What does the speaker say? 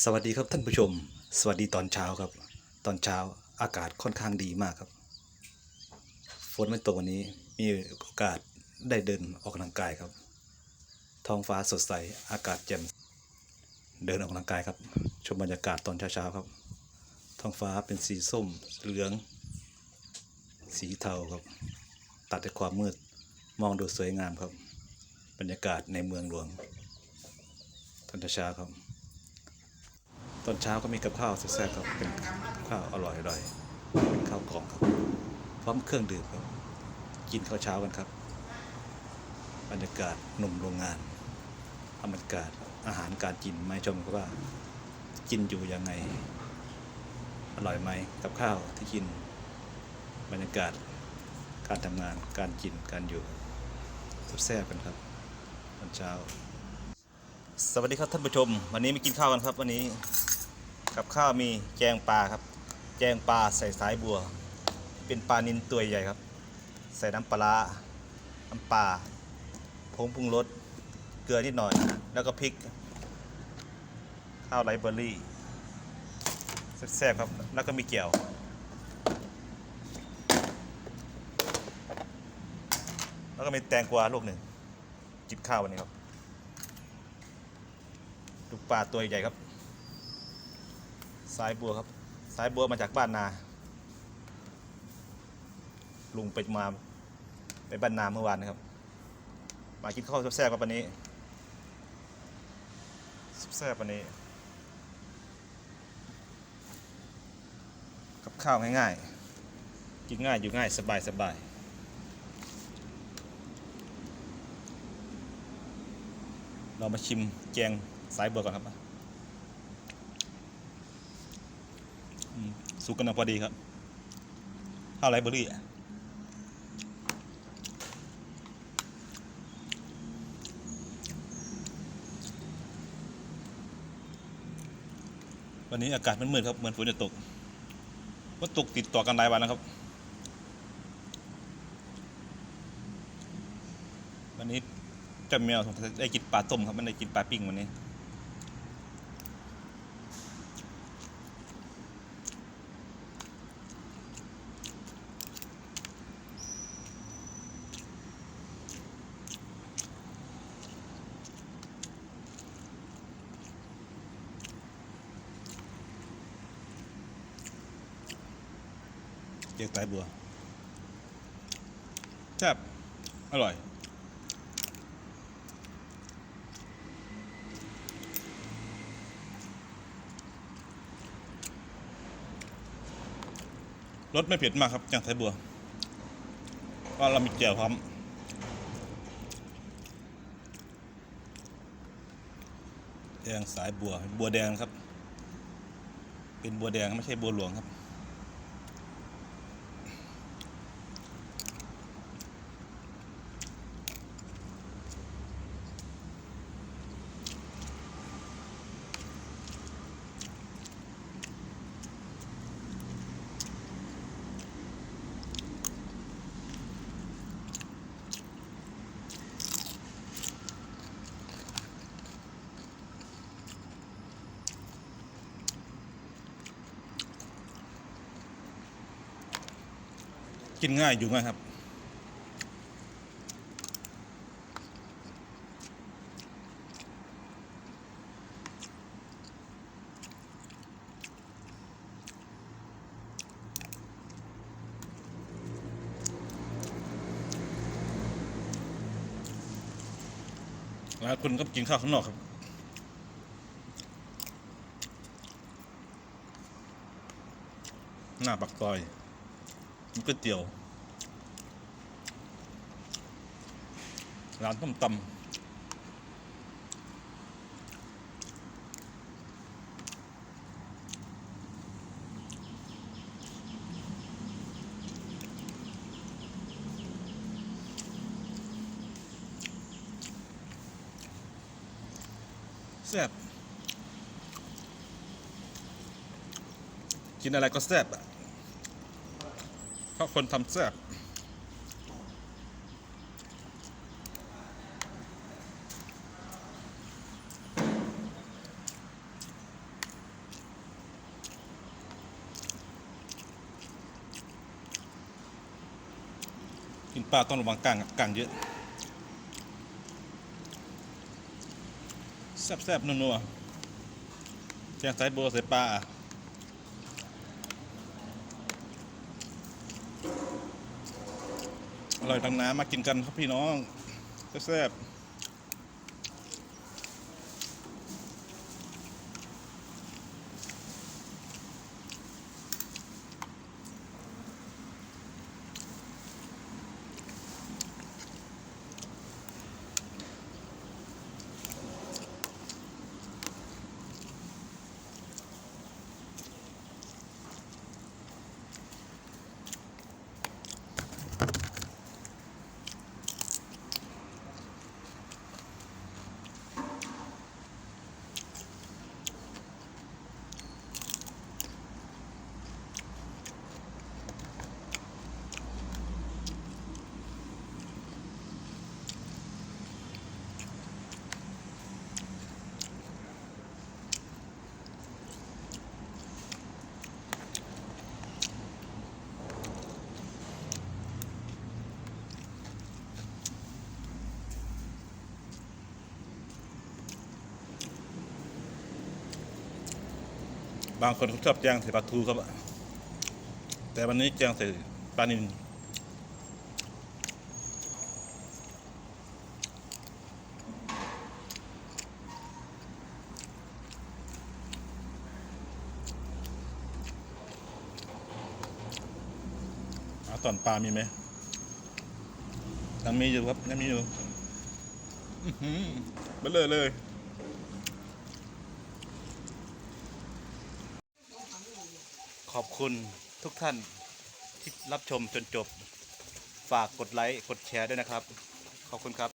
สวัสดีครับท่านผู้ชม สวัสดีตอนเช้าครับ ตอนเช้าอากาศค่อนข้างดีมากครับฝนไม่ตกวันนี้มีโอกาสได้เดินออกกำลังกายครับ ท้องฟ้าสดใสอากาศแจ่มเดินออกกำลังกายครับ ชมบรรยากาศตอนเช้าๆครับ ท้องฟ้าเป็นสีส้มเหลือง สีเทาครับ ตัดด้วยความมืดมองดูสวยงามครับ บรรยากาศในเมืองหลวงตอนเช้าครับ ตอนเช้าก็มีกับข้าวแซ่บๆครับเป็นข้าวอร่อยๆเป็นข้าวกล่องครับ พร้อมเครื่องดื่มครับ กินข้าวเช้ากันครับ บรรยากาศหนุ่มโรงงานบรรยากาศอาหารการกินไม่ชมครับว่ากินอยู่ยังไง อร่อยไหมกับข้าวที่กิน บรรยากาศการทำงานการกินการอยู่แซ่บๆกันครับตอนเช้าสวัสดีครับท่านผู้ชม วันนี้มากินข้าวกันครับ วันนี้ กับข้าวมีแกงปลาครับ แกงปลาใส่สายบัว เป็นปลานินตัวใหญ่ครับ ใส่น้ำปลาร้าน้ำปลาผงปรุงรสเกลือนิดหน่อย แล้วก็พริก ข้าวไรเบอร์รี่แซ่บๆครับ แล้วก็มีเกี่ยวแล้วก็มีแตงกวาลูกหนึ่งจิบข้าววันนี้ครับลูกปลาตัวใหญ่ครับ สายบัวครับ สายบัวมาจากบ้านนา ลุงไปมาไปบ้านนาเมื่อวานนะครับ มากินข้าวแซ่บๆกับวันนี้แซ่บวันนี้ กับข้าวง่ายๆ กินง่ายอยู่ง่ายสบายสบายเรามาชิมแกงสายบัวก่อนครับอืม สุกกันนะพอดีครับข้าวไรเบอร์รี่อะวันนี้อากาศมันมืดครับ เหมือนฝนจะตกว่าตกติดต่อกันหลายวันนะครับ วันนี้เจ้าแมวได้กินปลาต้มครับ มันได้กินปลาปิ้งวันนี้ จียกสายบัวแซ่บอร่อย รสไม่เผ็ดมากครับอย่างสายบัวก็เรามีแจ่วพร้อมแดงสายบัว บัวแดงครับ เป็นบัวแดงไม่ใช่บัวหลวงครับ กินง่ายอยู่ง่ายครับหลายคนก็กินข้าวข้างนอกครับหน้าปักซอย ก๋วยเตี๋ยว ร้านต้มตำแซ่บกินอะไรก็แซ่บอะ เขาคนทำเสื้อกินปลาต้องระวังกลางกลางเยอะ แซ่บๆนัวๆแกงสายบัวใส่ปลา ร่อยทางน้ำมากินกันครับพี่น้องแซ่บๆ บางคนชอบแจงใส่ปลาทูครับ แต่วันนี้แจงใส่ปลานิลตอนปลามีไหมยังมีอยู่ครับยังมีอยู่อื้อหือเลอเลย ขอบคุณทุกท่านที่รับชมจนจบ ฝากกดไลค์ กดแชร์ด้วยนะครับ ขอบคุณครับ